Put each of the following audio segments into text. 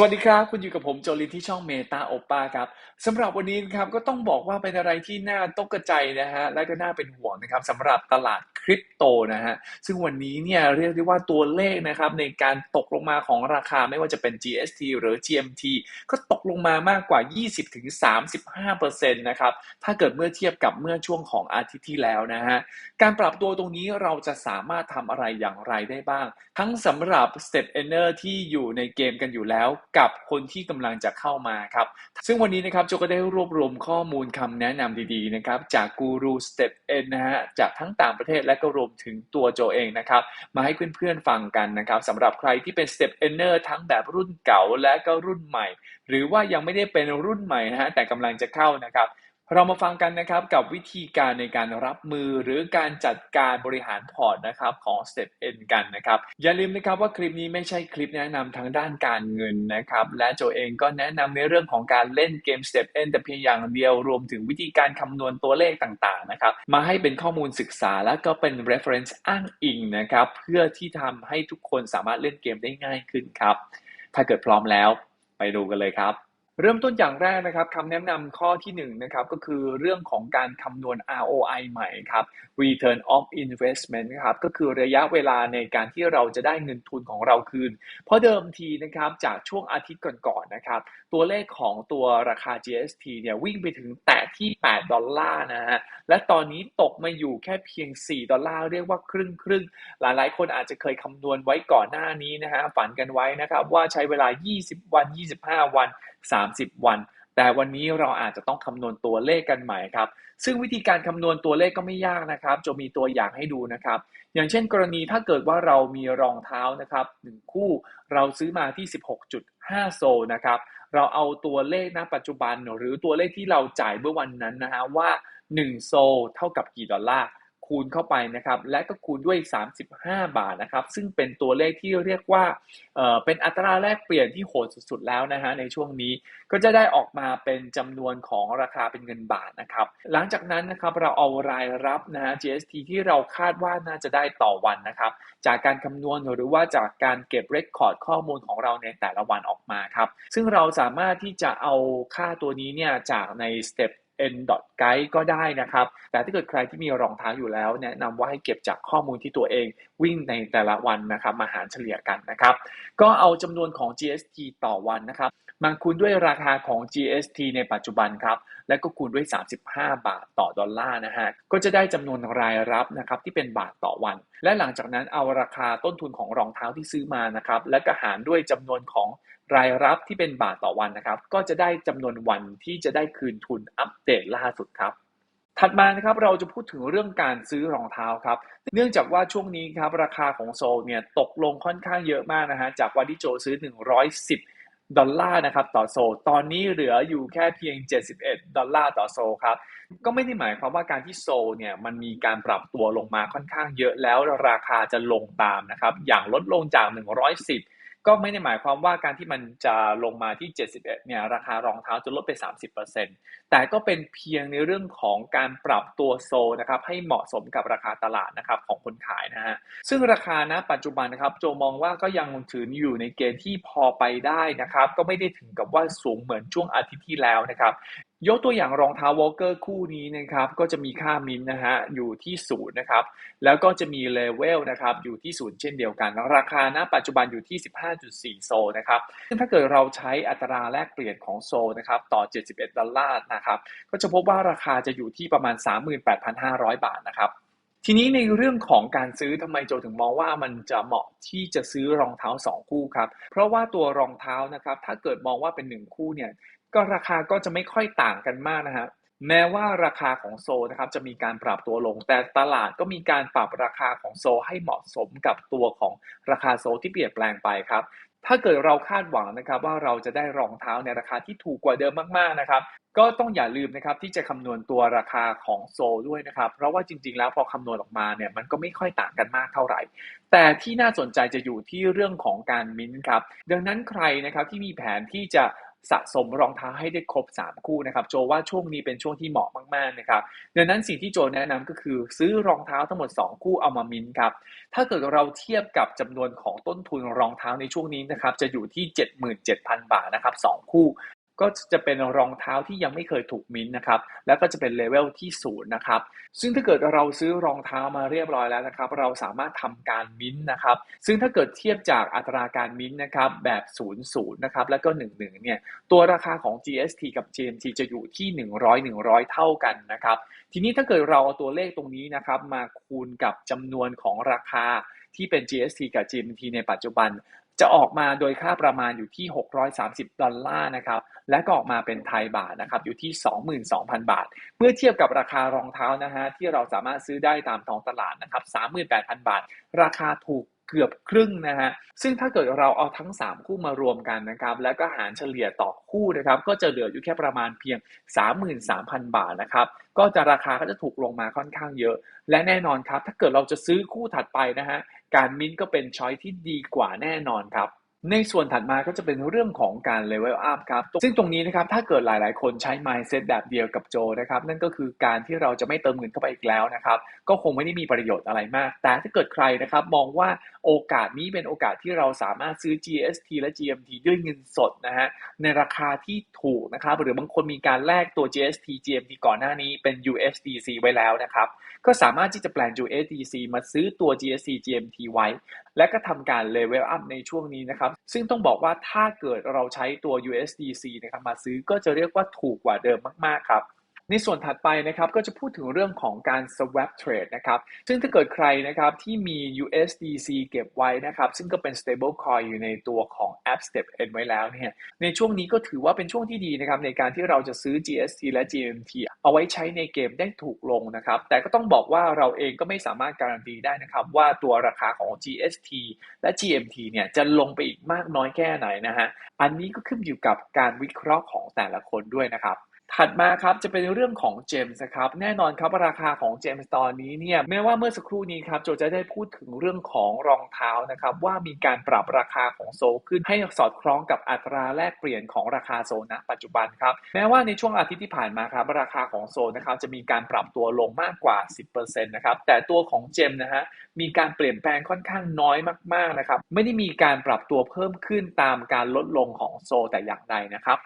สวัสดีครับ คุณอยู่กับผมโจลินที่ช่องเมตาโอป้าครับสำหรับวันนี้นะครับก็ต้องบอกว่าเป็นอะไรที่น่าตกใจนะฮะและก็น่าเป็นห่วงนะครับสำหรับตลาดคริปโตนะฮะซึ่งวันนี้เนี่ยเรียกได้ว่าตัวเลขนะครับในการตกลงมาของราคาไม่ว่าจะเป็น GST หรือ GMT ก็ตกลงมามากกว่า 20-35%นะครับถ้าเกิดเมื่อเทียบกับเมื่อช่วงของอาทิตย์ที่แล้วนะฮะการปรับตัวตรงนี้เราจะสามารถทำอะไรอย่างไรได้บ้าง ทั้งสำหรับ Step e n e r ที่อยู่ในเกมกันอยู่แล้วกับคนที่กำลังจะเข้ามาครับ ซึ่งวันนี้นะครับโจก็ได้รวบรวมข้อมูลคำแนะนำดีๆนะครับจากกูรูสเต็ปเอ็นนะฮะจากทั้งต่างประเทศและก็รวมถึงตัวโจเองนะครับมาให้เพื่อนๆฟังกันนะครับสำหรับใครที่เป็น Step e n e r ทั้งแบบรุ่นเก่าและก็รุ่นใหม่ หรือว่ายังไม่ได้เป็นรุ่นใหม่นะฮะแต่กำลังจะเข้านะครับ เรามาฟังกันนะครับกับวิธีการในการรับมือหรือการจัดการบริหารพอร์ตนะครับของ Step N กันนะครับอย่าลืมนะครับว่าคลิปนี้ไม่ใช่คลิปแนะนำทางด้านการเงินนะครับและโจเองก็แนะนำในเรื่องของการเล่นเกม Step N แต่เพียงอย่างเดียวรวมถึงวิธีการคำนวณตัวเลขต่างๆนะครับมาให้เป็นข้อมูลศึกษาและก็เป็น reference อ้างอิงนะครับเพื่อที่ทำให้ทุกคนสามารถเล่นเกมได้ง่ายขึ้นครับถ้าเกิดพร้อมแล้วไปดูกันเลยครับ เริ่มต้นอย่างแรกนะครับคำแนะนำข้อที่1นนะครับก็คือเรื่องของการคำนวณ ROI ใหม่ครับ Return of Investment นะครับก็คือระยะเวลาในการที่เราจะได้เงินทุนของเราคืน เพราะเดิมทีนะครับจากช่วงอาทิตย์ก่อนๆนะครับตัวเลขของตัวราคา GST เนี่ยวิ่งไปถึงแตะที่ 8 ดอลลาร์นะฮะและตอนนี้ตกมาอยู่แค่เพียง 4 ดอลลาร์เรียกว่าครึ่งครึ่งหลายๆ คนอาจจะเคยคำนวณไว้ก่อนหน้านี้นะฮะฝันกันไว้นะครับว่าใช้เวลา 20 วัน 25 วัน3 30 วัน แต่วันนี้เราอาจจะต้องคำนวณตัวเลขกันใหม่ครับ ซึ่งวิธีการคำนวณตัวเลขก็ไม่ยากนะครับ จะมีตัวอย่างให้ดูนะครับ อย่างเช่นกรณีถ้าเกิดว่าเรามีรองเท้านะครับ1คู่ เราซื้อมาที่ 16.5 โซนะครับ เราเอาตัวเลขณปัจจุบันหรือตัวเลขที่เราจ่ายเมื่อวันนั้นนะฮะว่า 1 โซเท่ากับกี่ดอลลาร์ คูณเข้าไปนะครับ และก็คูณด้วย 35 บาทนะครับ ซึ่งเป็นตัวเลขที่เรียกว่าเเป็นอัตราแลกเปลี่ยนที่โหดสุดๆแล้วนะฮะในช่วงนี้ก็จะได้ออกมาเป็นจำนวนของราคาเป็นเงินบาทนะครับ หลังจากนั้นนะครับเราเอารายรับนะฮะ GST ที่เราคาดว่าน่าจะได้ต่อวันนะครับ จากการคำนวณหรือว่าจากการเก็บเรคคอร์ดข้อมูลของเราในแต่ละวันออกมาครับ ซึ่งเราสามารถที่จะเอาค่าตัวนี้เนี่ยจากในสเต็ป n.guide ก็ได้นะครับ แต่ถ้าเกิดใครที่มีรองเท้าอยู่แล้ว แนะนำว่าให้เก็บจากข้อมูลที่ตัวเองวิ่งในแต่ละวันนะครับ มาหารเฉลี่ยกันนะครับ ก็เอาจำนวนของ GST ต่อวันนะครับมาคูณด้วยราคาของ GST ในปัจจุบันครับ และก็คูณด้วย 35 บาทต่อดอลลาร์นะฮะ ก็จะได้จำนวนรายรับนะครับที่เป็นบาทต่อวัน และหลังจากนั้นเอาราคาต้นทุนของรองเท้าที่ซื้อมานะครับและก็หารด้วยจำนวนของรายรับที่เป็นบาทต่อวันนะครับ ก็จะได้จำนวนวันที่จะได้คืนทุนอัปเดตล่าสุดครับถัดมานะครับเราจะพูดถึงเรื่องการซื้อรองเท้าครับ เนื่องจากว่าช่วงนี้ครับราคาของโซลเนี่ยตกลงค่อนข้างเยอะมากนะฮะจากวันที่โจซื้อ 110 ดอลลาร์นะครับต่อโซลตอนนี้เหลืออยู่แค่เพียง 71 ดอลลาร์ต่อโซลครับ ก็ไม่ได้หมายความว่าการที่โซลเนี่ยมันมีการปรับตัวลงมาค่อนข้างเยอะแล้วราคาจะลงตามนะครับ อย่างลดลงจาก 110 ก็ไม่ได้หมายความว่าการที่มันจะลงมาที่ 71 เนี่ยราคารองเท้าจะลดไป 30%แต่ก็เป็นเพียงในเรื่องของการปรับตัวโซนะครับให้เหมาะสมกับราคาตลาดนะครับของคนขายนะฮะซึ่งราคานะปัจจุบันนะครับโจมองว่าก็ยังถืออยู่ในเกณฑ์ที่พอไปได้นะครับก็ไม่ได้ถึงกับว่าสูงเหมือนช่วงอาทิตย์ที่แล้วนะครับ ยกตัวอย่างรองเท้าวอลเกอร์คู่นี้นะครับก็จะมีค่ามินนะฮะอยู่ที่ศูนย์นะครับแล้วก็จะมีเลเวลนะครับอยู่ที่ศูนย์เช่นเดียวกัน ราคาณปัจจุบันอยู่ที่ 15.4 โซนะครับซึ่งถ้าเกิดเราใช้อัตราแลกเปลี่ยนของโซนะครับต่อ 71 ดอลลาร์นะครับก็จะพบว่าราคาจะอยู่ที่ประมาณ 38,500 บาทนะครับ ทีนี้ในเรื่องของการซื้อทำไมโจถึงมองว่ามันจะเหมาะที่จะซื้อรองเท้า 2 คู่ครับ เพราะว่าตัวรองเท้านะครับ ถ้าเกิดมองว่าเป็น 1 คู่เนี่ย ก็ราคาก็จะไม่ค่อยต่างกันมากนะฮะแม้ว่าราคาของโซนะครับจะมีการปรับตัวลง แต่ตลาดก็มีการปรับราคาของโซให้เหมาะสมกับตัวของราคาโซที่เปลี่ยนแปลงไปครับ ถ้าเกิดเราคาดหวังนะครับว่าเราจะได้รองเท้าในราคาที่ถูกกว่าเดิมมากๆนะครับ ก็ต้องอย่าลืมนะครับที่จะคำนวณตัวราคาของโซด้วยนะครับ เพราะว่าจริง ๆ แล้วพอคำนวณออกมาเนี่ยมันก็ไม่ค่อยต่างกันมากเท่าไหร่ แต่ที่น่าสนใจจะอยู่ที่เรื่องของการมิ้นครับ ดังนั้นใครนะครับที่มีแผนที่จะ สะสมรองเท้าให้ได้ครบ 3 คู่นะครับ โจว่าช่วงนี้เป็นช่วงที่เหมาะมากๆนะครับดังนั้นสิ่งที่โจแนะนำก็คือซื้อรองเท้าทั้งหมด 2 คู่เอามามินครับ ถ้าเกิดเราเทียบกับจำนวนของต้นทุนรองเท้าในช่วงนี้นะครับจะอยู่ที่ 77,000 บาทนะครับ2คู่ ก็จะเป็นรองเท้าที่ยังไม่เคยถูกมิ้นนะครับ แล้วก็จะเป็นเลเวลที่ศูนย์นะครับ ซึ่งถ้าเกิดเราซื้อรองเท้ามาเรียบร้อยแล้วนะครับ เราสามารถทำการมิ้นนะครับ ซึ่งถ้าเกิดเทียบจากอัตราการมิ้นนะครับแบบ0 0นย์นะครับ แล้วก็1 1เนี่ย ตัวราคาของ GST กับ GMT จะอยู่ที่100 100เท่ากันนะครับ ทีนี้ถ้าเกิดเราเอาตัวเลขตรงนี้นะครับมาคูณกับจำนวนของราคาที่เป็น GST กับ GMT ในปัจจุบัน จะออกมาโดยค่าประมาณอยู่ที่ 630 ดอลลาร์นะครับ และก็ออกมาเป็นไทยบาทนะครับ อยู่ที่ 22,000 บาท เมื่อเทียบกับราคารองเท้านะฮะที่เราสามารถซื้อได้ตามท้องตลาดนะครับ 38,000 บาท ราคาถูกเกือบครึ่งนะฮะ ซึ่งถ้าเกิดเราเอาทั้ง 3 คู่มารวมกันนะครับ แล้วก็หารเฉลี่ยต่อคู่นะครับ ก็จะเหลืออยู่แค่ประมาณเพียง 33,000 บาทนะครับ ก็จะราคาก็จะถูกลงมาค่อนข้างเยอะ และแน่นอนครับ ถ้าเกิดเราจะซื้อคู่ถัดไปนะฮะ การมิ้นก็เป็นช้อยที่ดีกว่าแน่นอนครับ ในส่วนถัดมาก็จะเป็นเรื่องของการ level up ครับ ซึ่งตรงนี้นะครับ ถ้าเกิดหลาย ๆ คนใช้ mindset แบบเดียวกับโจนะครับ นั่นก็คือการที่เราจะไม่เติมเงินเข้าไปอีกแล้วนะครับ ก็คงไม่ได้มีประโยชน์อะไรมาก แต่ถ้าเกิดใครนะครับ มองว่าโอกาสนี้เป็นโอกาสที่เราสามารถซื้อ GST และ GMT ด้วยเงินสดนะฮะ ในราคาที่ถูกนะครับ หรือบางคนมีการแลกตัว GST GMT ก่อนหน้านี้เป็น USDC ไว้แล้วนะครับ ก็สามารถที่จะแปลง USDC มาซื้อตัว GST GMT ไว้ และก็ทำการ level up ในช่วงนี้นะครับซึ่งต้องบอกว่าถ้าเกิดเราใช้ตัว USDC นะครับมาซื้อก็จะเรียกว่าถูกกว่าเดิมมากๆครับ ในส่วนถัดไปนะครับก็จะพูดถึงเรื่องของการ swap trade นะครับซึ่งถ้าเกิดใครนะครับที่มี USDC เก็บไว้นะครับซึ่งก็เป็น stable coin อยู่ในตัวของ App Step N ไว้แล้วเนี่ยในช่วงนี้ก็ถือว่าเป็นช่วงที่ดีนะครับในการที่เราจะซื้อ GST และ GMT เอาไว้ใช้ในเกมได้ถูกลงนะครับแต่ก็ต้องบอกว่าเราเองก็ไม่สามารถการันตีได้นะครับว่าตัวราคาของ GST และ GMT เนี่ยจะลงไปอีกมากน้อยแค่ไหนนะฮะอันนี้ก็ขึ้นอยู่กับการวิเคราะห์ของแต่ละคนด้วยนะครับ ถัดมาครับจะเป็นเรื่องของเจมส์ครับแน่นอนครับราคาของเจมส์ตอนนี้เนี่ยแม้ว่าเมื่อสักครู่นี้ครับโจจะได้พูดถึงเรื่องของรองเท้านะครับว่ามีการปรับราคาของโซขึ้นให้สอดคล้องกับอัตราแลกเปลี่ยนของราคาโซณปัจจุบันครับแม้ว่าในช่วงอาทิตย์ที่ผ่านมาครับราคาของโซนะครับจะมีการปรับตัวลงมากกว่า 10%นะครับแต่ตัวของเจมนะฮะมีการเปลี่ยนแปลงค่อนข้างน้อยมากๆนะครับไม่ได้มีการปรับตัวเพิ่มขึ้นตามการลดลงของโซแต่อย่างใดนะครับ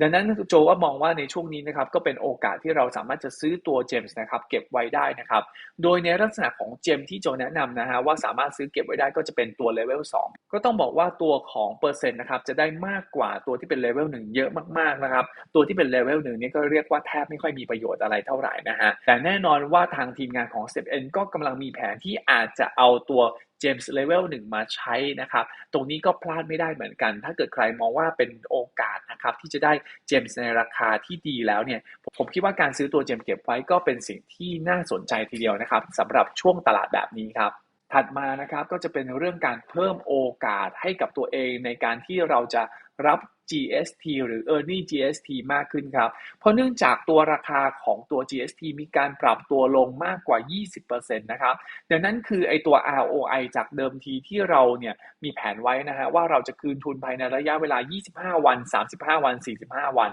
ดังนั้นโจว่ามองว่าในช่วงนี้นะครับก็เป็นโอกาสที่เราสามารถจะซื้อตัวเจมส์นะครับเก็บไว้ได้นะครับโดยในลักษณะของเจมที่โจแนะนำนะฮะว่าสามารถซื้อเก็บไว้ได้ก็จะเป็นตัวเลเวล2ก็ต้องบอกว่าตัวของเปอร์เซ็นต์นะครับจะได้มากกว่าตัวที่เป็นเลเวล1เยอะมากๆนะครับตัวที่เป็นเลเวล1นี่ก็เรียกว่าแทบไม่ค่อยมีประโยชน์อะไรเท่าไหร่นะฮะแต่แน่นอนว่าทางทีมงานของ s เ n ก็กำลังมีแผนที่อาจจะเอาตัว เจมส์เลเวลหนึ่งมาใช้นะครับ ตรงนี้ก็พลาดไม่ได้เหมือนกัน ถ้าเกิดใครมองว่าเป็นโอกาสนะครับที่จะได้เจมส์ในราคาที่ดีแล้วเนี่ย ผมคิดว่าการซื้อตัวเจมส์เก็บไว้ก็เป็นสิ่งที่น่าสนใจทีเดียวนะครับสำหรับช่วงตลาดแบบนี้ครับถัดมานะครับก็จะเป็นเรื่องการเพิ่มโอกาสให้กับตัวเองในการที่เราจะรับ GST หรือ Earning GST มากขึ้นครับ เพราะเนื่องจากตัวราคาของตัว GST มีการปรับตัวลงมากกว่า 20%นะครับ ดังนั้นคือไอตัว ROI จากเดิมทีที่เราเนี่ยมีแผนไว้นะฮะว่าเราจะคืนทุนภายในระยะเวลา 25 วัน 35 วัน 45 วัน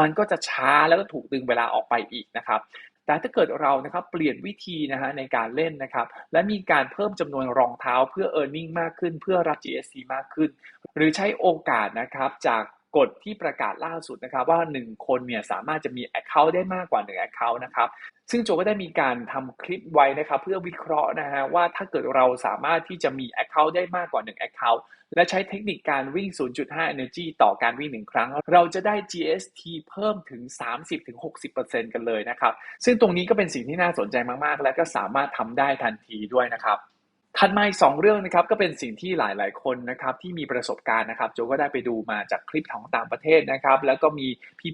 มันก็จะช้าแล้วก็ถูกดึงเวลาออกไปอีกนะครับแต่ถ้าเกิดเรานะครับเปลี่ยนวิธีนะฮะในการเล่นนะครับ และมีการเพิ่มจำนวนรองเท้าเพื่อ e a r n i n g มากขึ้น เพื่อรับ GSC มากขึ้น หรือใช้โอกาสนะครับจาก กฎที่ประกาศล่าสุดนะครับ ว่า 1 คนเนี่ยสามารถจะมี Account ได้มากกว่า 1 Account นะครับ ซึ่งโจก็ได้มีการทำคลิปไว้นะครับ เพื่อวิเคราะห์นะฮะว่าถ้าเกิดเราสามารถที่จะมี Account ได้มากกว่า 1 Account และใช้เทคนิคการวิ่ง 0.5 Energy ต่อการวิ่ง 1 ครั้ง เราจะได้ GST เพิ่มถึง 30-60%กันเลยนะครับ ซึ่งตรงนี้ก็เป็นสิ่งที่น่าสนใจมากๆ และก็สามารถทำได้ทันทีด้วยนะครับ ถัดมาอีกสองเรื่องนะครับก็เป็นสิ่งที่หลาย ๆ คนนะครับที่มีประสบการณ์นะครับโจก็ได้ไปดูมาจากคลิปของต่างประเทศนะครับแล้วก็มี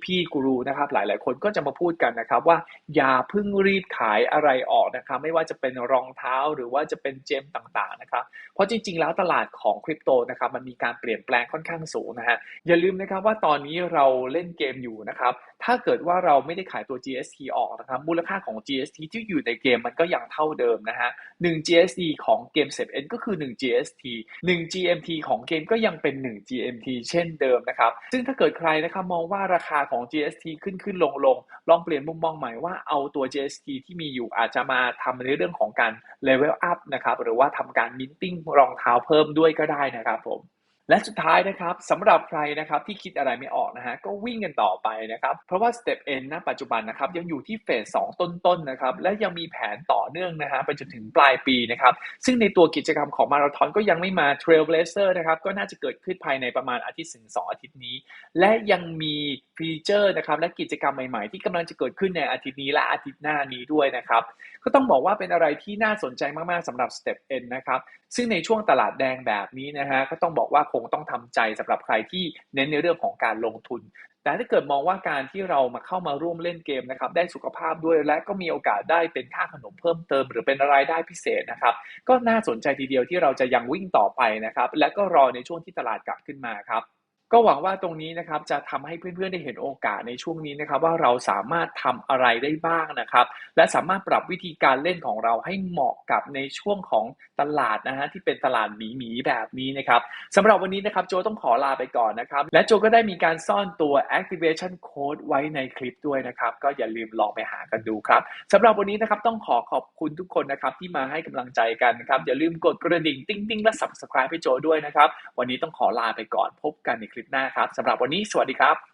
พี่ๆกูรูนะครับหลาย ๆ คนก็จะมาพูดกันนะครับว่าอย่าพึ่งรีบขายอะไรออกนะครับไม่ว่าจะเป็นรองเท้าหรือว่าจะเป็นเจมต่าง ๆ นะครับเพราะจริง ๆ แล้วตลาดของคริปโตนะครับมันมีการเปลี่ยนแปลงค่อนข้างสูงนะฮะอย่าลืมนะครับว่าตอนนี้เราเล่นเกมอยู่นะครับถ้าเกิดว่าเราไม่ได้ขายตัว GST ออกนะครับมูลค่าของ GST ที่อยู่ในเกมมันก็ยังเท่าเดิมนะฮะ1 GST ของเกมเซบเอ็นก็คือ 1 GST 1 GMT ของเกมก็ยังเป็น 1 GMT เช่นเดิมนะครับ ซึ่งถ้าเกิดใครนะครับมองว่าราคาของ GST ขึ้นขึ้นลงลงลองเปลี่ยนมุมมองใหม่ว่าเอาตัว GST ที่มีอยู่อาจจะมาทำในเรื่องของการ level up นะครับหรือว่าทำการ minting รองเท้าเพิ่มด้วยก็ได้นะครับผม และสุดท้ายนะครับสำหรับใครนะครับที่คิดอะไรไม่ออกนะฮะก็วิ่งกันต่อไปนะครับเพราะว่า Step N ณปัจจุบันนะครับยังอยู่ที่เฟส2ต้นๆนะครับและยังมีแผนต่อเนื่องนะฮะไปจนถึงปลายปีนะครับซึ่งในตัวกิจกรรมของมาราธอนก็ยังไม่มา Trailblazer นะครับก็น่าจะเกิดขึ้นภายในประมาณอาทิตย์ถึง2อาทิตย์นี้ และยังมีฟีเจอร์นะครับและกิจกรรมใหม่ๆ ที่กำลังจะเกิดขึ้นในอาทิตย์นี้และอาทิตย์หน้านี้ด้วยนะครับก็ต้องบอกว่าเป็นอะไรที่น่าสนใจมากๆสำหรับ Step N นะครับซึ่งในช่วงตลาดแดงแบบนี้นะฮะก็ต้องบอกว่าคงต้องทำใจสำหรับใครที่เน้นในเรื่องของการลงทุน แต่ถ้าเกิดมองว่าการที่เรามาเข้ามาร่วมเล่นเกมนะครับได้สุขภาพด้วยและก็มีโอกาสได้เป็นค่าขนมเพิ่มเติม หรือเป็นรายได้พิเศษนะครับก็น่าสนใจทีเดียวที่เราจะยังวิ่งต่อไปนะครับและก็รอในช่วงที่ตลาดกลับขึ้นมาครับ ก็หวังว่าตรงนี้นะครับจะทำให้เพื่อนๆได้เห็นโอกาสในช่วงนี้นะครับ ว่าเราสามารถทำอะไรได้บ้างนะครับ และสามารถปรับวิธีการเล่นของเราให้เหมาะกับในช่วงของตลาดนะฮะที่เป็นตลาดหมีหมีๆแบบนี้นะครับสำหรับวันนี้นะครับโจต้องขอลาไปก่อนนะครับ และโจก็ได้มีการซ่อนตัว activation code ไว้ในคลิปด้วยนะครับ ก็อย่าลืมลองไปหากันดูครับสำหรับวันนี้นะครับต้องขอขอบคุณทุกคนนะครับที่มาให้กำลังใจกันนะครับอย่าลืมกดกระดิ่ง ติ๊งติ๊งและ subscribe ให้โจด้วยนะครับวันนี้ต้องขอลาไปก่อนพบกันในคลิปหน้าครับสำหรับวันนี้สวัสดีครับ